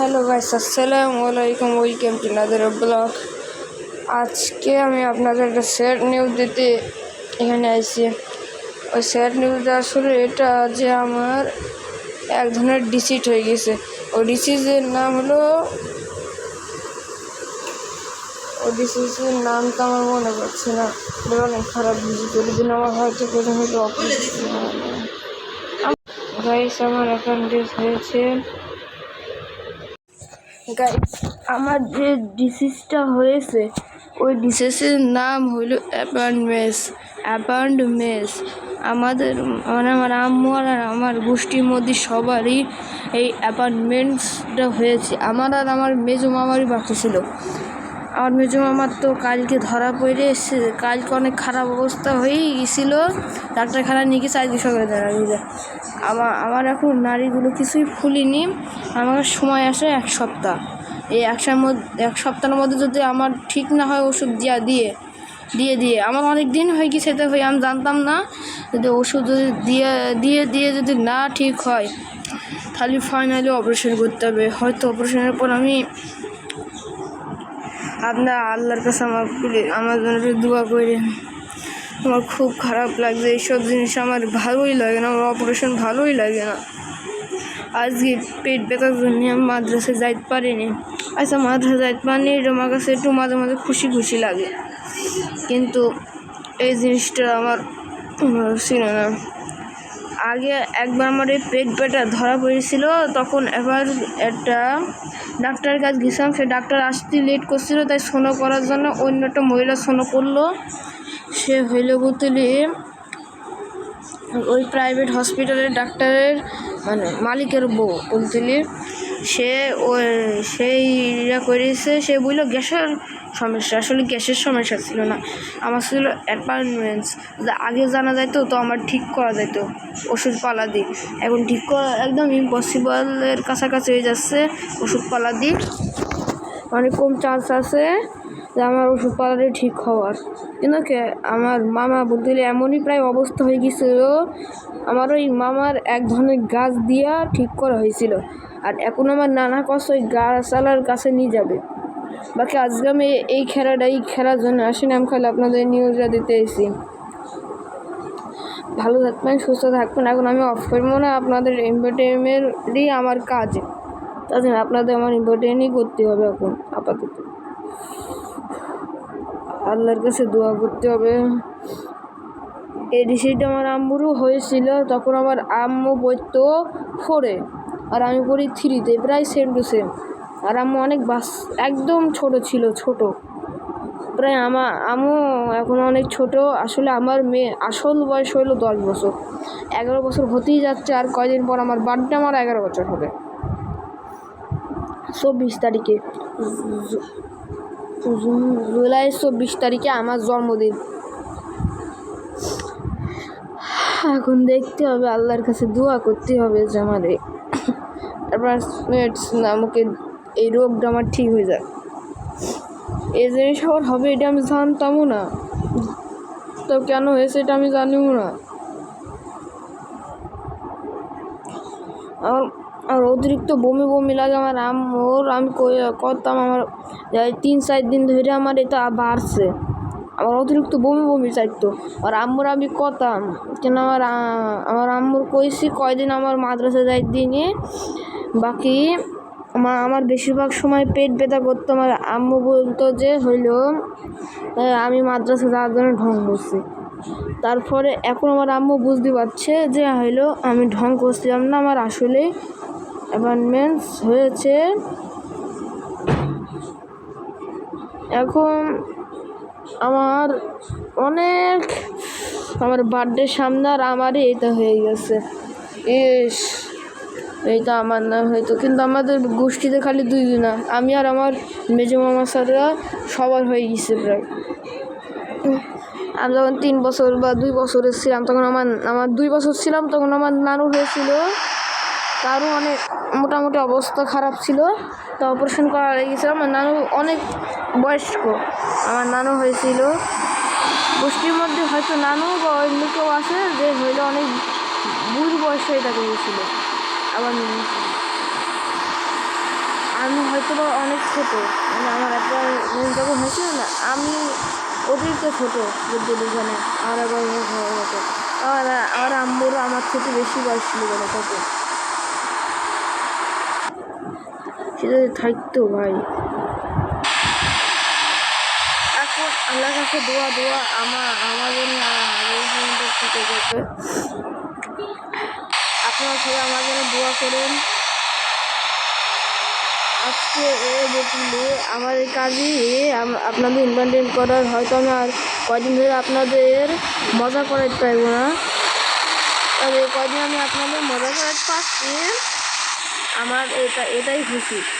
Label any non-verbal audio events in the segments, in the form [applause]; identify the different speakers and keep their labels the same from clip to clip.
Speaker 1: Hello guys আসসালামু আলাইকুম, welcome to Nader blog আজকে আমি আপনাদের একটা স্যাড নিউজ দিতে এখানে আইছি। ওই স্যাড নিউজটা আসলে এটা যে আমার এক ধরনের ডিসিট হয়ে গেছে। ওই ডিসিজের নাম হলো, ওই ডিসিজের নাম তো আমার মনে পড়ছে না। অনেক খারাপ ডিসিজ ওই দিন আমার হয়তো প্রথম হয়তো অপারেশন গাইস আমার অ্যাকাউন্টে হয়েছে গাইস আমার যে ডিসিজটা হয়েছে, ওই ডিসিজের নাম হলো অ্যাপার্টমেন্টস অ্যাপার্টমেন্টস আমাদের মানে আমার আম্মু আর আমার গোষ্ঠীর মধ্যে সবারই এই অ্যাপার্টমেন্টসটা হয়েছে। আমার আর আমার মেজো মামারই বাকি ছিল। আমার মেজো মামার তো কালকে ধরা পড়ে এসে কালকে অনেক খারাপ অবস্থা হয়েই গেছিল। ডাক্তারখানা নিয়ে গেছে আজকে সকালে জানা গেছে আমার আমার এখন নারীগুলো কিছুই ফুলিনি। আমার সময় আসে এক সপ্তাহ। এই একটার মধ্যে এক সপ্তাহের মধ্যে যদি আমার ঠিক না হয় ওষুধ দিয়া দিয়ে দিয়ে দিয়ে। আমার অনেক দিন হয়ে গেছে এটা হয়ে, আমি জানতাম না। যদি ওষুধ যদি দিয়ে দিয়ে দিয়ে যদি না ঠিক হয়, তাহলে ফাইনালি অপারেশন করতে হবে। হয়তো অপারেশনের পর আমি আপনার আল্লাহর কাছে আমার আমার জন্য দোয়া করে আমার খুব খারাপ লাগছে, এইসব জিনিস আমার ভালোই লাগে না, আমার অপারেশন ভালোই লাগে না। আজকে পেট ব্যথার জন্য আমি মাদ্রাসায় যাইতে পারিনি। আচ্ছা মাদ্রাসা যাইতে পারিনি, এটা আমার কাছে একটু মাঝে মাঝে খুশি খুশি লাগে। কিন্তু এই জিনিসটা আমার ছিল না। আগে একবার আমার এই পেট ব্যথা ধরা পড়েছিল, তখন এবার একটা ডাক্তারের কাছে গেছিলাম। সে ডাক্তার আসতে লেট করছিল, তাই সোনো করার জন্য অন্য একটা মহিলা সোনো করল। সে হইলে বুতলি ওই প্রাইভেট হসপিটালের ডাক্তারের মানে মালিকের বউ বুঝলি সে ও সেই ইয়া করেছে, সে বলল গ্যাসের সমস্যা। আসলে গ্যাসের সমস্যা ছিল না। আমার ছিল অ্যাপার্টমেন্টস আগে জানা যাইতো, তো আমার ঠিক করা যেত ওষুধপালা দিই এখন ঠিক করা একদম ইম্পসিবলের কাছাকাছি হয়ে যাচ্ছে ওষুধপালা দিই অনেক কম চান্স আছে। যে আমার ওষুধ পালারে ঠিক হওয়ার। কিন্তু আমার মামা বলতে গেলে এমনই প্রায় অবস্থা হয়ে গেছিল, আমার ওই মামার এক ধরনের গাছ দিয়া ঠিক করা হয়েছিল। আর এখন আমার নানা কষ্ট ওই গাছালার কাছে নিয়ে যাবে। বাকি আজকে আমি এই খেলাটা, এই খেলার জন্য আসিনি আমি খালি আপনাদের নিউজটা দিতে এসেছি। ভালো থাকবেন, সুস্থ থাকবেন। এখন আমি অফ করব না, আপনাদের এন্টারটেনমেন্টই আমার কাজ। জন্য আপনাদের আমার ইম্পর্টেন্টই করতে হবে এখন, আপাতত। আল্লাহর কাছে দোয়া করতে হবে। এই ডিসিটা আমার আম্মুরও হয়েছিল, তখন আমার আম্মু পড়তো ফোরে আর আমি পড়ি থ্রিতে প্রায় সেম টু সেম আর আম্মু অনেক বাস, একদম ছোট ছিল, ছোট। প্রায় আমার আম্মু এখন অনেক ছোট, আসলে আমার মেয়ে আসল বয়স হলো দশ বছর। এগারো বছর হতেই যাচ্ছে, আর কয়দিন পর আমার বার্থডে আমার এগারো বছর হবে। চব্বিশ তারিখে। জুলাই চব্বিশ তারিখে আমার জন্মদিন। এখন দেখতে হবে, আল্লাহর কাছে দোয়া করতে হবে যে আমার অ্যাপার্টমেন্টস নামকে এই রোগটা আমার ঠিক হয়ে যায় এই জিনিস আবার হবে এটা আমি জানতামও না। তো কেন হয়েছে এটা আমি জানিও না। আমার আর অতিরিক্ত বমি বমি লাগে আমার আম্মুর। আমি করতাম আমার তিন, চার দিন ধরে আমার এটা বাড়ছে। আমার অতিরিক্ত বমি বমি চাইতো। আর আম্মুর আমি কতাম কেন আমার আমার আম্মুর কইছি কয়দিন আমার মাদ্রাসা যাই দিনে। বাকি মা, আমার বেশিরভাগ সময় পেট ব্যথা করতো আমার আম্মু বলতো যে, হইল আমি মাদ্রাসা যাওয়ার জন্য ঢং করছি। তারপরে এখন আমার আম্মু বুঝতে পারছে যে, হইল, আমি ঢং করছিলাম না। আমার আসলে অ্যাপয়েন্টমেন্টস হয়েছে। এখন আমার অনেক, আমার বার্থডে সামনে আর আমারই এটা হয়ে গেছে। ইস এইটা আমার না হয়তো, কিন্তু আমাদের গোষ্ঠীতে খালি দুই না আমি আর আমার মেজো মামা স্যাররা সবার হয়ে গেছে প্রায়। আমি যখন তিন বছর বা দুই বছরের ছিলাম, তখন আমার আমার দুই বছর ছিলাম, তখন আমার নানু হয়েছিল। তারও অনেক মোটামুটি অবস্থা খারাপ ছিল। তো অপারেশন করা গেছিলাম আমার নানু অনেক বয়স্ক। আমার নানু হয়েছিল। গোষ্ঠীর মধ্যে হয়তো নানু বা অন্য কেউ আছে যে হইলে অনেক বুড়ি বয়সে এটা হয়েছিল আবার আমি হয়তো বা অনেক ছোট। মানে আমার একবার যখন হয়েছিল না, আমি অতিরিক্ত ছোট বলতে এখানে আমার একবার হওয়ার মতো। আমার আমার আম্মুর আমার থেকে বেশি বয়স ছিল তখন সেটা যদি থাকতো ভাই। এখন আল্লাহর কাছে দোয়া দোয়া আমার আগে থেকে আপনারা সবাই আমার জন্য দোয়া করেন। আজকে এ বললে আমার এই কাজই আপনাদের ইনভাইটেড করার। হয়তো আমি আর কয়দিন ধরে আপনাদের মজা করাতে পারব না। তবে কয়দিন আমি আপনাদের মজা করাতে পারছি। আমার এটা, এটাই খুশি।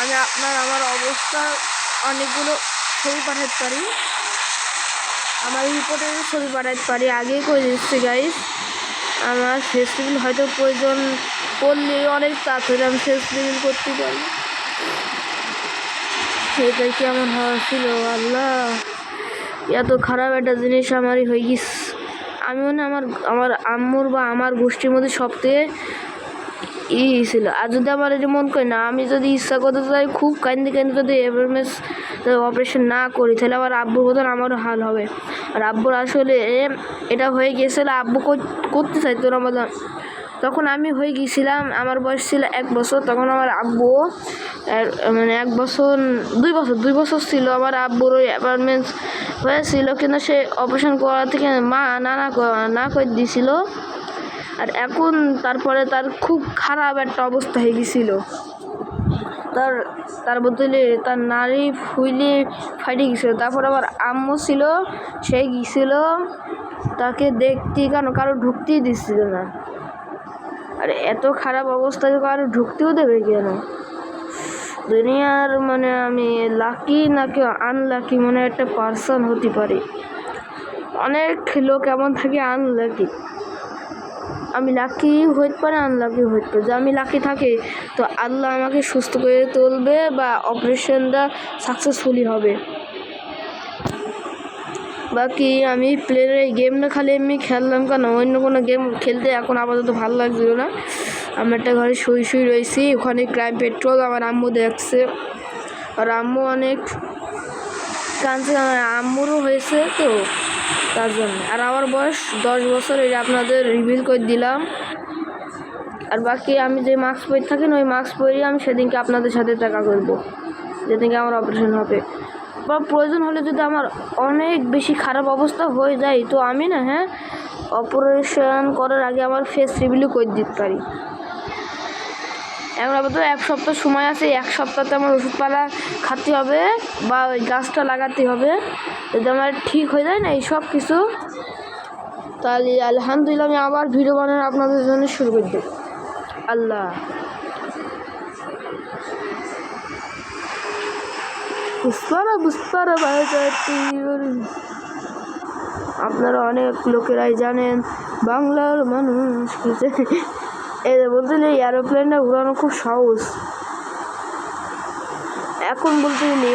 Speaker 1: আমি আপনার আমার অবস্থা অনেকগুলো ছবি পাঠাতে পারি? আমার রিপোর্টের ছবি পাঠাতে পারি, আগেই করে দিচ্ছি গাইস আমার ফেস্টিভ্যাল হয়তো প্রয়োজন পড়লে অনেক তাড়াতাড়ি আমি ফেস্টিভ্যাল করতে পারি। সেটাই কেমন হওয়া ছিল আল্লাহ। এত খারাপ একটা জিনিস আমারই হয়ে গিস আমি মনে আমার আমার আম্মুর বা আমার গোষ্ঠীর মধ্যে সবথেকে ই ছিল। আর যদি আমার এটা মন করে না, আমি যদি ইচ্ছা করতে চাই, খুব কান্দি কান্দি যদি এভারমেস অপারেশন না করি, তাহলে আমার আব্বুর মতন আমারও হাল হবে। আর আব্বুর আসলে এটা হয়ে গিয়েছিল আব্বু করতে চাইতো না বললাম তখন আমি হয়ে গিয়েছিলাম আমার বয়স ছিল এক বছর, তখন আমার আব্বু মানে এক বছর, দুই বছর দুই বছর ছিল আমার আব্বুর ওই অ্যাপার্টমেন্ট হয়েছিল, কিন্তু সে অপারেশন করা থেকে মা না না না করে দিয়েছিল আর এখন তারপরে তার খুব খারাপ একটা অবস্থা হয়ে গেছিল। তার তার বদলে তার নারী ফুইলে ফাইটে গেছিল। তারপর আবার আম্মু ছিল, সে গিয়েছিল তাকে দেখতে কেন কারও ঢুকতেই দিচ্ছিল না। আর এত খারাপ অবস্থায় কারও ঢুকতেও দেবে কেন? দুনিয়ার মানে আমি লাকি নাকি আনলাকি মনে একটা পার্সন হতে পারি। অনেক লোক এমন থাকে আনলাকি আমি লাকি হইতে পারে আনলাকি হইতে পারে। যে আমি লাকি থাকি, তো আল্লাহ আমাকে সুস্থ করে তুলবে বা অপারেশনটা সাকসেসফুলি হবে। বাকি আমি প্লেয়ারের এই গেমটা খালি এমনি খেললাম কেন? অন্য কোনো গেম খেলতে এখন আপাতত ভালো লাগছিল না। আমি একটা ঘরে শুই শুই রয়েছি, ওখানে ক্রাইম পেট্রোল আমার আম্মু দেখছে। আর আম্মু অনেক কাঁদছে, আমার আম্মুরও হয়েছে তো। তার জন্য। আর আমার বয়স দশ বছর এটা আপনাদের রিভিল করে দিলাম। আর বাকি আমি যে মাস্ক পরে থাকি না, ওই মাস্ক পরেই আমি সেদিনকে আপনাদের সাথে দেখা করব, যেদিনকে আমার অপারেশন হবে। বা প্রয়োজন হলে যদি আমার অনেক বেশি খারাপ অবস্থা হয়ে যায়, তো আমি না হ্যাঁ অপারেশন করার আগে আমার ফেস রিভিলও করে দিতে পারি। এখন আপাতত এক সপ্তাহ সময় আছে, এক সপ্তাহতে আমার ওষুধপালা খাতে হবে বা ওই গাছটা লাগাতে হবে। যদি আমার ঠিক হয়ে যায় না, এই সব কিছু, তাহলে আলহামদুলিল্লাহ আমি আবার ভিডিও বানানো আপনাদের জন্য শুরু করে দেব। আল্লাহ। আপনারা অনেক লোকেরাই জানেন, বাংলার মানুষ এই বলতে গেলে এরোপ্লেনটা উড়ানো খুব সহজ। এখন বলতে গেলে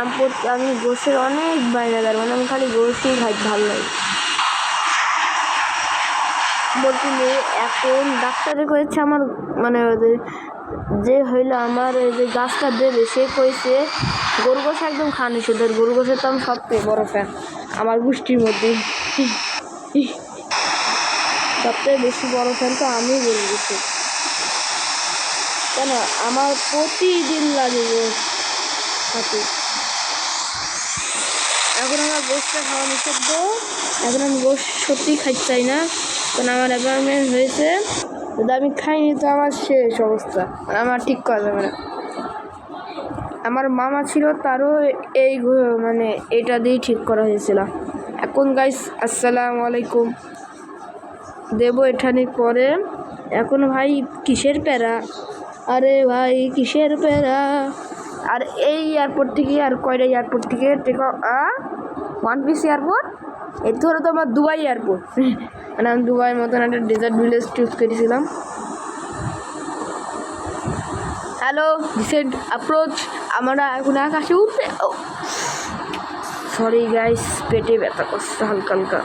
Speaker 1: আমি আমি গোসের অনেক বাইনাদার মানে আমি খালি গোসই খাই ভালো লাগে। বলতে গেলে এখন ডাক্তারে কয়েছে আমার মানে ওদের যে হইল আমার যে গাছটা দেবে, সে কইছে গরু গোস একদম খান নিষেধের গরু গোসের তো আমি সবথেকে বড় ফ্যান আমার গোষ্ঠীর মধ্যে। সবথেকে বেশি বড় ফ্যান তো আমি গরু গোসের কেন? আমার প্রতিদিন লাগে খাতে এখন আমার গোসটা খাওয়া নিষিদ্ধ। এখন আমি গোস সত্যিই খাইতে চাই না। কারণ আমার অ্যাপয়েন্টমেন্ট হয়েছে। যদি আমি খাইনি তো আমার শেষ অবস্থা। আমার ঠিক করা যাবে না। আমার মামা ছিল, তারও এই মানে এটা দিয়েই ঠিক করা হয়েছিল। এখন গাইস আসসালামু আলাইকুম। দেবো এখানে পরে। এখন ভাই কিসের প্যারা? আরে ভাই কিসের প্যারা? আর এই এয়ারপোর্ট থেকে আর কয়টা এয়ারপোর্ট থেকে? ওয়ান পিস এয়ারপোর্ট এই ধরো তো আমার দুবাই এয়ারপোর্ট [laughs] মানে আমি দুবাইয়ের মতন একটা ডেজার্ট ভিলেজ চুজ করেছিলাম। হ্যালো রিসেন্ট অ্যাপ্রোচ আমরা এখন আকাশে উঠতে সরি গাইস পেটে ব্যথা করছে হালকা হালকা।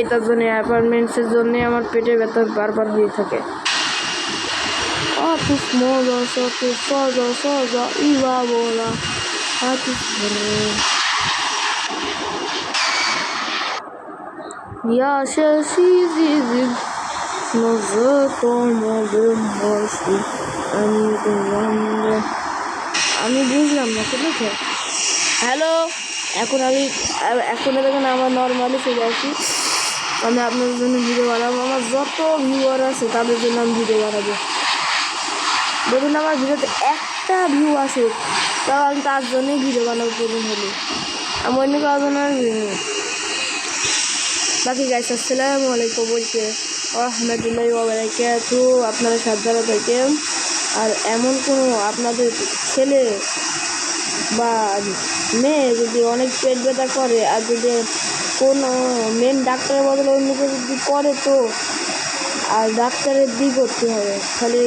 Speaker 1: এটার জন্য অ্যাপার্টমেন্টসের জন্য আমার পেটে ব্যথা বারবার হয়ে থাকে। mości ani গন্ধে আমি বুঝলাম না, ঠিক আছে? হ্যালো এখন আমি এখন দেখুন আমার নর্মালি চলে আসি। আমি আপনাদের জন্য ভিডিও বানাবো। আমার যত ভিউয়ার আছে, তাদের জন্য আমি ভিডিও বানাবো। দেখুন আমার ভিডিওতে একটা ভিউ আসে তাও আমি তার জন্যই ভিডিও বানাবো প্রয়োজন হলে। আমি অন্য কারও জন্য। বাকি গাইস আসসালামু আলাইকুম, বলছে রহমতুল্লাহ ওবারাকাতু আপনারা সাবধানে থাকেন। আর এমন কোনো আপনাদের ছেলে বা মেয়ে যদি অনেক পেট ব্যথা করে, আর যদি কোনো মেন ডাক্তারের বদলে অন্য কেউ যদি করে তো, আর ডাক্তারের দিক করতে হবে। খালি